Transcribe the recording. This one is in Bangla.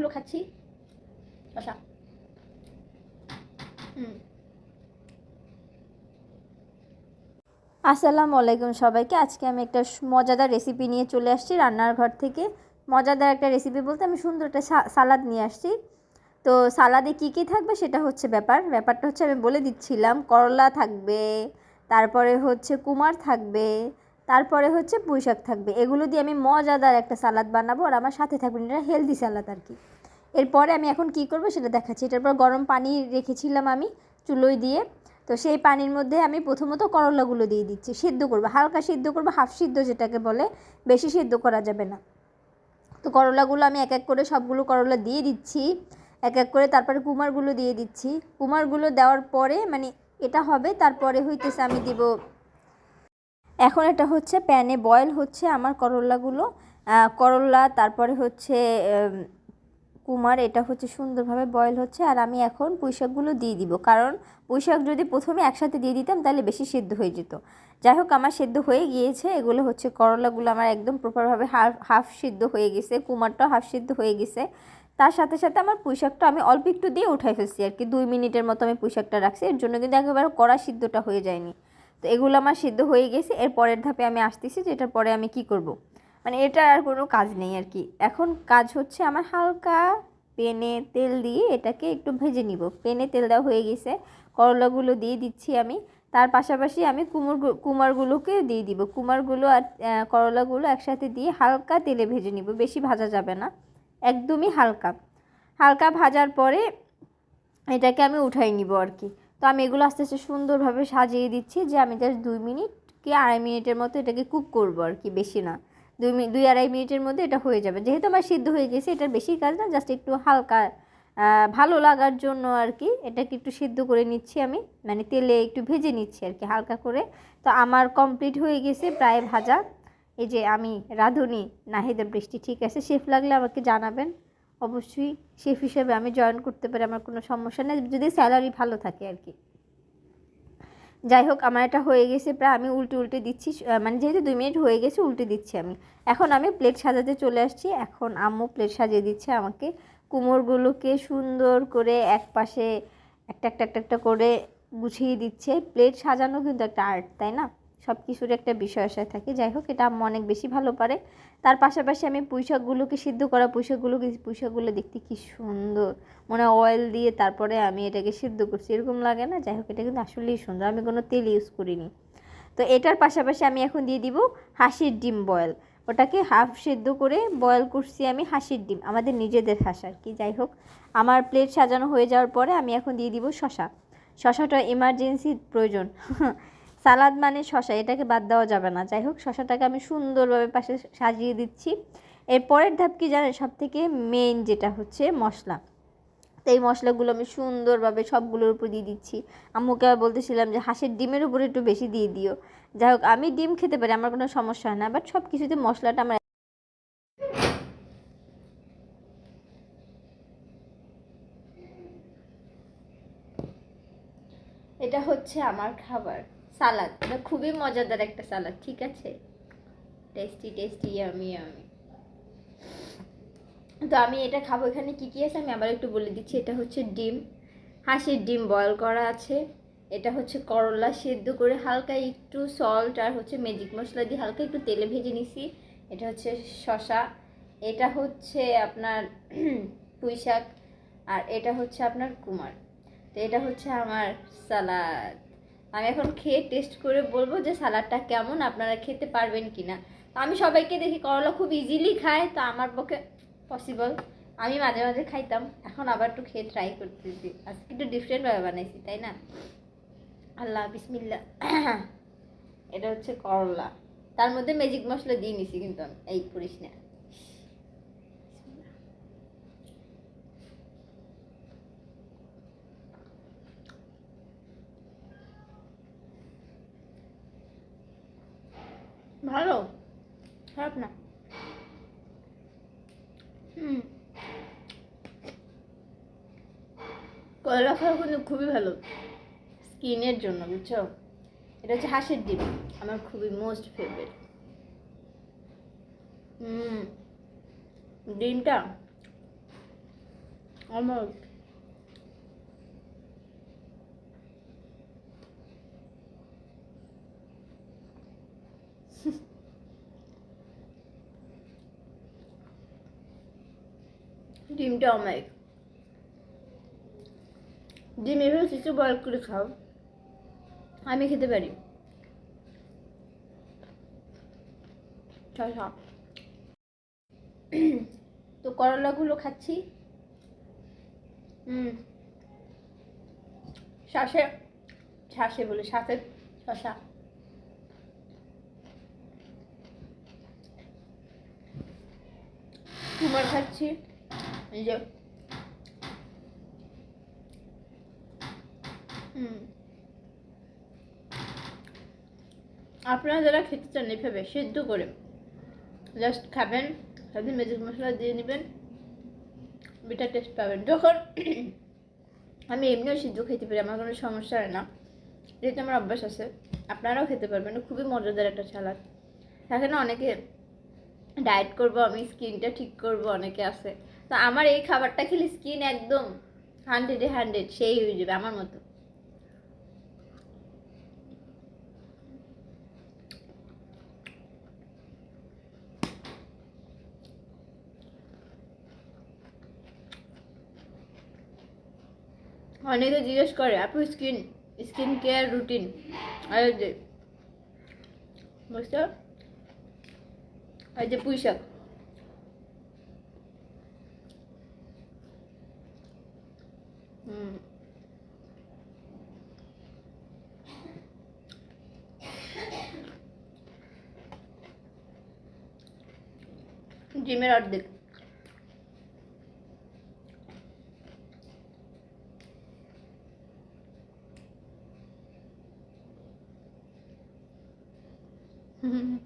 খুলো খাচ্ছি। শশা হুম। আসসালামু আলাইকুম সবাইকে। আজকে আমি একটা মজাদার রেসিপি নিয়ে চলে আসছি রান্নার ঘর থেকে। মজাদার একটা রেসিপি বলতে আমি সুন্দর একটা সালাদ নিয়ে আসছি। তো সালাদে কী কী থাকবে সেটা হচ্ছে ব্যাপার। ব্যাপারটা হচ্ছে আমি বলে দিচ্ছিলাম। করলা থাকবে, তারপরে হচ্ছে কুমার থাকবে তারপরে হচ্ছে পুঁই শাক থাকবে। এগুলো দিয়ে আমি মজাদার একটা সালাদ বানাবো আর আমার সাথে থাকবে এটা হেলদি সালাদ আর কি। এরপরে আমি এখন কি করব সেটা দেখাচ্ছি। এটার পর গরম পানি রেখেছিলাম আমি চুলোয় দিয়ে। তো সেই পানির মধ্যে আমি প্রথমত করলাগুলো দিয়ে দিচ্ছি। সিদ্ধ করব, হালকা সিদ্ধ করব হাফ সিদ্ধ যেটাকে বলে, বেশি সিদ্ধ করা যাবে না। তো করলাগুলো আমি এক এক করে সবগুলো করলা দিয়ে দিচ্ছি। এক এক করে তারপরে কুমারগুলো দিয়ে দিচ্ছি। কুমারগুলো দেওয়ার পরে মানে এটা হবে, তারপরে হইতেছে আমি দিব এখন এটা হচ্ছে প্যানে বয়েল হচ্ছে আমার করলাগুলো। আহ, করলা তারপরে হচ্ছে কুমার এটা হচ্ছে সুন্দরভাবে বয়েল হচ্ছে। আর আমি এখন পুঁইশাকগুলো দিয়ে দিব। কারণ পুঁইশাক যদি প্রথমে একসাথে দিয়ে দিতাম তাহলে বেশি সেদ্ধ হয়ে যেত। যাই হোক আমার সেদ্ধ হয়ে গিয়েছে। এগুলো হচ্ছে করলাগুলো আমার একদম প্রপারভাবে হাফ হাফ সিদ্ধ হয়ে গেছে। কুমারটাও হাফ সিদ্ধ হয়ে গেছে। তার সাথে সাথে আমার পুঁইশাকটা আমি অল্প একটু দিয়ে উঠাই ফেলছি আর কি। দুই মিনিটের মতো আমি পুঁইশাকটা রাখছি। এর জন্য কিন্তু একেবারে কড়া সিদ্ধটা হয়ে যায়নি। তো এগুলো আমার সিদ্ধ হয়ে গেছে, এর পরের ধাপে আমি আসতেছি, যেটার পরে আমি কি করব। মানে এটা আর কোনো কাজ নেই আর কি। এখন কাজ হচ্ছে আমার হালকা পেনে তেল দিয়ে এটাকে একটু ভেজে নিব। পেনে তেল দেওয়া হয়ে গেছে, করলাগুলো দিয়ে দিচ্ছি আমি। তার পাশাপাশি আমি কুমড় কুমারগুলোকে দিয়ে দিব। কুমারগুলো আর করলাগুলো একসাথে দিয়ে হালকা তেলে ভেজে নিব, বেশি ভাজা যাবে না, একদমই হালকা। হালকা ভাজার পরে এটাকে আমি উঠাই নিব আর কি। তো আমি এগুলো আস্তে আস্তে সুন্দরভাবে সাজিয়ে দিচ্ছি যে আমি জাস্ট দুই মিনিট কি আড়াই মিনিটের মতো এটাকে কুক করব আর কি, বেশি না। দুই মিনিট দুই আড়াই মিনিটের মধ্যে এটা হয়ে যাবে। যেহেতু আমার সিদ্ধ হয়ে গেছে, এটার বেশি কাজ না জাস্ট একটু হালকা ভালো লাগার জন্য আর কি এটাকে একটু সিদ্ধ করে নিচ্ছি আমি। মানে তেলে একটু ভেজে নিচ্ছি আর কি হালকা করে। তো আমার কমপ্লিট হয়ে গেছে প্রায় ভাজা। এই যে আমি রাঁধুনি, নাহিদের বৃষ্টি, ঠিক আছে? শেফ লাগলে আমাকে জানাবেন। অবশ্যই শেফ হিসেবে আমি জয়েন করতে পারি, আমার কোনো সমস্যা নেই, যদি স্যালারি ভালো থাকে আর কি। যাই হোক, আমার এটা হয়ে গেছে, প্রায় আমি উল্টে উল্টে দিচ্ছি মানে যেহেতু দুই মিনিট হয়ে গেছে, উল্টে দিচ্ছি আমি। এখন আমি প্লেট সাজাতে চলে আসছি, এখন আম্মু প্লেট সাজিয়ে দিচ্ছে আমাকে। কুমোরগুলোকে সুন্দর করে এক পাশে একটা একটা একটা একটা করে গুছিয়ে দিচ্ছে। প্লেট সাজানো কিন্তু একটা আর্ট, তাই না? সব কিছুর একটা বিষয় আশায় থাকে। যাই হোক, এটা আম্মু অনেক বেশি ভালো পারে। তার পাশাপাশি আমি পুঁইশাকগুলোকে সিদ্ধ করা পুঁইশাকগুলোকে পুঁইশাকগুলো দেখতে কি সুন্দর। মনে অয়েল দিয়ে তারপরে আমি এটাকে সিদ্ধ করছি। এরকম লাগে না? যাই হোক, এটা কিন্তু আসলেই সুন্দর। আমি কোনো তেল ইউজ করিনি। তো এটার পাশাপাশি আমি এখন দিয়ে দিব হাঁসির ডিম বয়েল ওটাকে হাফ সেদ্ধ করে বয়েল করছি আমি হাঁসির ডিম। আমাদের নিজেদের হাঁস আর কি। যাই হোক, আমার প্লেট সাজানো হয়ে যাওয়ার পরে আমি এখন দিয়ে দিব শশা। শশাটা এমার্জেন্সি প্রয়োজন। সালাদ মানে শশা, এটাকে বাদ দেওয়া যাবে না। যাই হোক, শশাটাকে আমি সুন্দরভাবে পাশে সাজিয়ে দিচ্ছি। এর পরের ধাপ কি জানেন? সব থেকে মেইন যেটা হচ্ছে মশলা। তো এই মশলাগুলো আমি সুন্দরভাবে সবগুলোর উপর দিয়ে দিচ্ছি। আম্মুকে আবার বলতেছিলাম যে, হাঁসের ডিমের উপরে একটু বেশি দিয়ে দিও। যাই হোক, আমি ডিম খেতে পারি, আমার কোনো সমস্যা হয় না। বাট সব কিছুতে মশলাটা আমার এটা হচ্ছে আমার খাবার। সালাদ। এটা খুবই মজাদার একটা সালাদ, ঠিক আছে? টেস্টি টেস্টি আমি আমি তো আমি এটা খাব এখানে কী কী আছে? আমি আবার একটু বলে দিচ্ছি, এটা হচ্ছে ডিম। হাঁসের ডিম বয়ল করা আছে। এটা হচ্ছে করলা সেদ্ধ করে হালকা একটু সল্ট আর হচ্ছে ম্যাজিক মশলা দিয়ে হালকা একটু তেলে ভেজে নিছি। এটা হচ্ছে শশা এটা হচ্ছে আপনার পুঁই শাক। আর এটা হচ্ছে আপনার কুমার তো এটা হচ্ছে আমার সালাদ। আমি এখন খেয়ে টেস্ট করে বলব যে সালাডটা কেমন, আপনারা খেতে পারবেন কি না তো আমি সবাইকে দেখি করলা খুব ইজিলি খায়, তো আমার পক্ষে পসিবল আমি মাঝে মাঝে খাইতাম, এখন আবার একটু খেয়ে ট্রাই করতেছি। আজকে একটু ডিফারেন্টভাবে বানাইছি, তাই না? আল্লাহ বিসমিল্লা এটা হচ্ছে করলা। তার মধ্যে ম্যাজিক মশলা দিয়ে নিছি কিন্তু আমি, এই করিস না। ভালো, খারাপ না। হুম। কয়লা খাওয়া কিন্তু খুবই ভালো, স্কিনের জন্য, বুঝছ? এটা হচ্ছে হাঁসের ডিম, আমার খুবই মোস্ট ফেভারিট। হুম। ডিমটা অলমোস্ট ডিমটা অমায়িক ডিম এভাবে শিশু বয়ল করে খাও, আমি খেতে পারি। তো করলাগুলো খাচ্ছি। হুম শ্বাসে শ্বাসে বলে শ্বাসে শশা কুমার খাচ্ছি। এই যে। আপনারা যারা খেতে চান এভাবে সেদ্ধ করে জাস্ট খাবেন। সাথে ম্যাজিক মশলা দিয়ে নেবেন। বিটা টেস্ট পাবেন। যখন আমি এমনিও সিদ্ধ খেতে পারি, আমার কোনো সমস্যা হয় না। যেহেতু আমার অভ্যাস আছে, আপনারাও খেতে পারবেন। খুবই মজাদার একটা সালাদ থাকে না অনেকে ডায়েট করব, আমি স্কিনটা ঠিক করব, অনেকে আছে। তো আমার এই খাবারটা খেলে স্কিন একদম হান্ড্রেডে হান্ড্রেড সেই হয়ে যাবে আমার মতো। অনেকে জিজ্ঞেস করে, আপু, স্কিন স্কিন কেয়ার রুটিন? আর বুঝছ এই যে পুঁই শাক। হুম। ডিমের অর্ধেক হুম।